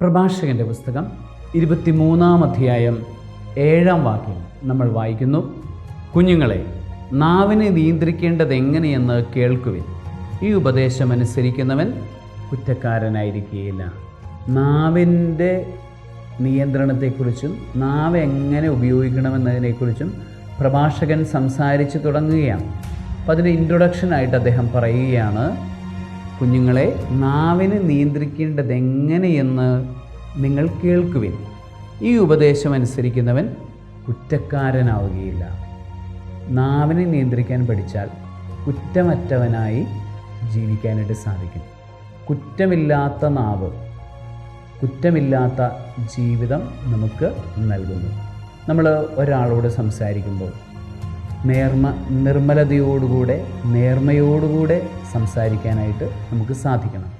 പ്രഭാഷകന്റെ പുസ്തകം ഇരുപത്തിമൂന്നാം അധ്യായം ഏഴാം വാക്യം നമ്മൾ വായിക്കുന്നു. കുഞ്ഞുങ്ങളെ നാവിനെ നിയന്ത്രിക്കേണ്ടത് എങ്ങനെയെന്ന് കേൾക്കുവിൻ. ഈ ഉപദേശം അനുസരിക്കുന്നവൻ കുറ്റക്കാരനായിരിക്കുകയില്ല. നാവിന്റെ നിയന്ത്രണത്തെക്കുറിച്ചും നാവ് എങ്ങനെ ഉപയോഗിക്കണമെന്നതിനെക്കുറിച്ചും പ്രഭാഷകൻ സംസാരിച്ച് തുടങ്ങുകയാണ്. അപ്പം അതിന്റെ ഇൻട്രൊഡക്ഷനായിട്ട് അദ്ദേഹം പറയുകയാണ് കുഞ്ഞുങ്ങളെ നാവിനെ നിയന്ത്രിക്കേണ്ടത് എങ്ങനെയെന്ന് നിങ്ങൾ കേൾക്കുവിൻ. ഈ ഉപദേശം അനുസരിക്കുന്നവൻ കുറ്റക്കാരനാവുകയില്ല. നാവിനെ നിയന്ത്രിക്കാൻ പഠിച്ചാൽ കുറ്റമറ്റവനായി ജീവിക്കാനായിട്ട് സാധിക്കും. കുറ്റമില്ലാത്ത നാവ് കുറ്റമില്ലാത്ത ജീവിതം നമുക്ക് നൽകുന്നു. നമ്മൾ ഒരാളോട് സംസാരിക്കുമ്പോൾ നേർമ നിർമ്മലതയോടുകൂടെ നേർമയോടുകൂടെ സംസാരിക്കാനായിട്ട് നമുക്ക് സാധിക്കണം.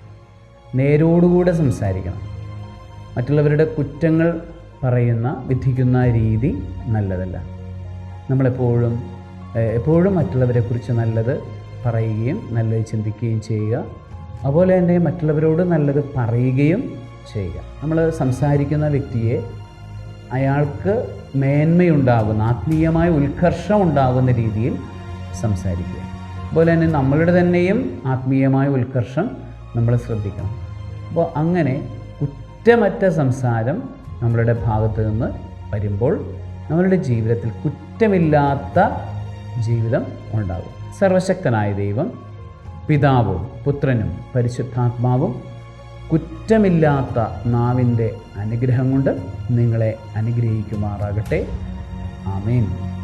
നേരോടുകൂടെ സംസാരിക്കണം. മറ്റുള്ളവരുടെ കുറ്റങ്ങൾ പറയുന്ന വിധിക്കുന്ന രീതി നല്ലതല്ല. നമ്മളെപ്പോഴും എപ്പോഴും എപ്പോഴും മറ്റുള്ളവരെക്കുറിച്ച് നല്ലത് പറയുകയും നല്ലത് ചിന്തിക്കുകയും ചെയ്യുക. അതുപോലെ തന്നെ മറ്റുള്ളവരോട് നല്ലത് പറയുകയും ചെയ്യുക. നമ്മൾ സംസാരിക്കുന്ന വ്യക്തിയെ അയാൾക്ക് മേന്മയുണ്ടാകുന്ന ആത്മീയമായ ഉത്കർഷം ഉണ്ടാകുന്ന രീതിയിൽ സംസാരിക്കുക. അതുപോലെ തന്നെ നമ്മളുടെ തന്നെയും ആത്മീയമായ ഉത്കർഷം നമ്മൾ ശ്രദ്ധിക്കണം. അപ്പോൾ അങ്ങനെ കുറ്റമറ്റ സംസാരം നമ്മളുടെ ഭാഗത്ത് നിന്ന് വരുമ്പോൾ നമ്മളുടെ ജീവിതത്തിൽ കുറ്റമില്ലാത്ത ജീവിതം ഉണ്ടാകും. സർവശക്തനായ ദൈവം പിതാവും പുത്രനും പരിശുദ്ധാത്മാവും കുറ്റമില്ലാത്ത നാവിന്റെ അനുഗ്രഹം കൊണ്ട് നിങ്ങളെ അനുഗ്രഹിക്കുമാറാകട്ടെ. ആമേൻ.